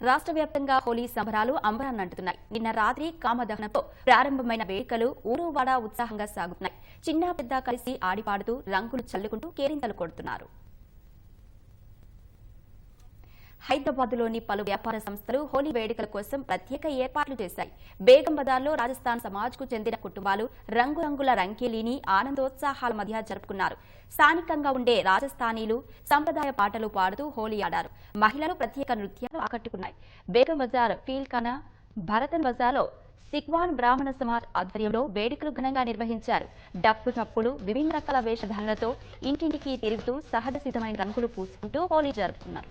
రాష్ట్ర వ్యాప్తంగా హోలీ సంబరాలు అంబరాన్నంటున్నాయి నిన్న రాత్రి కామదహనంతో ప్రారంభమైన వేడుకలు ఊరువాడ ఉత్సాహంగా సాగుతున్నాయి. చిన్న పెద్ద కలిసి ఆడిపాడుతూ రంగులు చల్లుకుంటూ కేరింతలు కొడుతున్నారు. హైదరాబాద్లోని పలు వ్యాపార సంస్థలు హోలీ వేడుకల కోసం ప్రత్యేక ఏర్పాట్లు చేశాయి. బేగం బజార్లో రాజస్థాన్ సమాజ్కు చెందిన కుటుంబాలు రంగురంగుల రంకేలీని ఆనందోత్సాహాల మధ్య జరుపుకున్నారు. స్థానికంగా ఉండే రాజస్థానీలు సంప్రదాయ పాటలు పాడుతూ హోలీ ఆడారు. మహిళలు ప్రత్యేక నృత్యాలు ఆకట్టుకున్నాయి. బేగం బజార్ ఫీల్కానా భరతన్ బజార్లో సిక్వాన్ బ్రాహ్మణ సమాజ్ ఆధ్వర్యంలో వేడుకలు ఘనంగా నిర్వహించారు. డప్పు చప్పులు విభిన్న రకాల వేషధారణతో ఇంటింటికి తిరుగుతూ సహజ సిద్ధమైన రంగులు పూసుకుంటూ హోలీ జరుపుకున్నారు.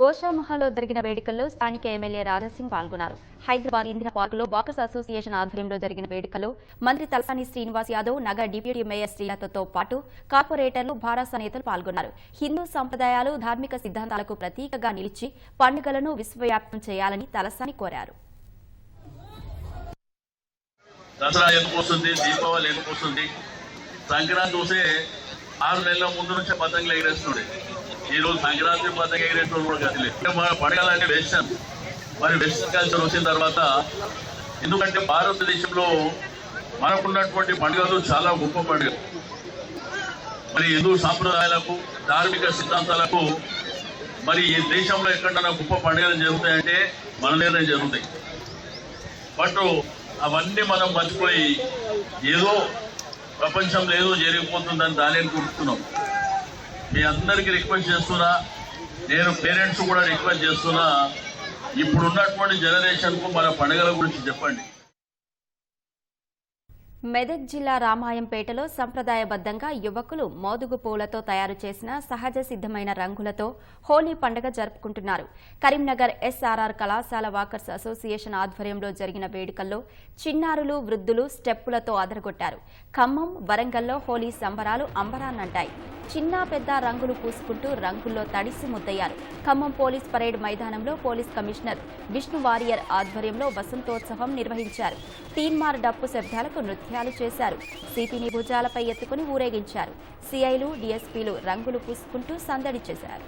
గోషామహల్లో జరిగిన వేడుకల్లో స్థానిక ఎమ్మెల్యే రాజాసింగ్ పాల్గొన్నారు. హైదరాబాద్ ఇందిరా పార్కులో బాక్స్ అసోసియేషన్ ఆధ్వర్యంలో జరిగిన వేడుకలో మంత్రి తలసాని శ్రీనివాస్ యాదవ్ నగర్ డిప్యూటీ మేయర్ శ్రీలతతో పాటు కార్పొరేటర్లు భారత నేతలు పాల్గొన్నారు. హిందూ సంప్రదాయాలు ధార్మిక సిద్ధాంతాలకు ప్రతీకగా నిలిచి పండుగలను విశ్వవ్యాప్తం చేయాలని తలసాని కోరారు. దసరా ఎందుకు వస్తుంది? దీపావళి ఎందుకు వస్తుంది? సంక్రాంతి వస్తే ఆరు నెలల ముందు నుంచే పతంగులు ఎగిరేస్తుండే ఈ రోజు సంక్రాంతి పతంగ ఎగిరేటువంటి కూడా గతి అంటే మన పండుగలన్నీ వెస్టర్న్ మరి వెస్టర్న్ కల్చర్ వచ్చిన తర్వాత ఎందుకంటే భారతదేశంలో మనకున్నటువంటి పండుగలు చాలా గొప్ప పండుగ. మరి హిందూ సాంప్రదాయాలకు ధార్మిక సిద్ధాంతాలకు మరి ఈ దేశంలో ఎక్కడైనా గొప్ప పండుగలు జరుగుతాయంటే మనలోనే జరుగుతాయి. బట్ అవన్నీ మనం మర్చిపోయి ఏదో ప్రపంచంలో ఏదో జరిగిపోతుందని దానిని గుర్తున్నాం. మీ అందరికీ రిక్వెస్ట్ చేస్తున్నా. నేను పేరెంట్స్ కూడా రిక్వెస్ట్ చేస్తున్నా. ఇప్పుడున్నటువంటి జనరేషన్కు మన పండుగల గురించి చెప్పండి. మెదక్ జిల్లా రామాయంపేటలో సంప్రదాయబద్ధంగా యువకులు మోదుగు పూలతో తయారు చేసిన సహజ సిద్ధమైన రంగులతో హోలీ పండుగ జరుపుకుంటున్నారు. కరీంనగర్ ఎస్ఆర్ఆర్ కళాశాల వాకర్స్ అసోసియేషన్ ఆధ్వర్యంలో జరిగిన వేడుకల్లో చిన్నారులు వృద్ధులు స్టెప్పులతో అదరగొట్టారు. ఖమ్మం వరంగల్లో హోలీ సంబరాలు అంబరాన్నంటాయి. చిన్న పెద్ద రంగులు పూసుకుంటూ రంగుల్లో తడిసి ముద్దయ్యారు. ఖమ్మం పోలీస్ పరేడ్ మైదానంలో పోలీస్ కమిషనర్ విష్ణు వారియర్ ఆధ్వర్యంలో వసంతోత్సవం నిర్వహించారు. తీన్మార్ డప్పు శబ్దాలకు నృత్యాలు చేశారు. సిపిని భుజాలపై ఎత్తుకుని ఊరేగించారు. సిఐలు డిఎస్పీలు రంగులు పూసుకుంటూ సందడి చేశారు.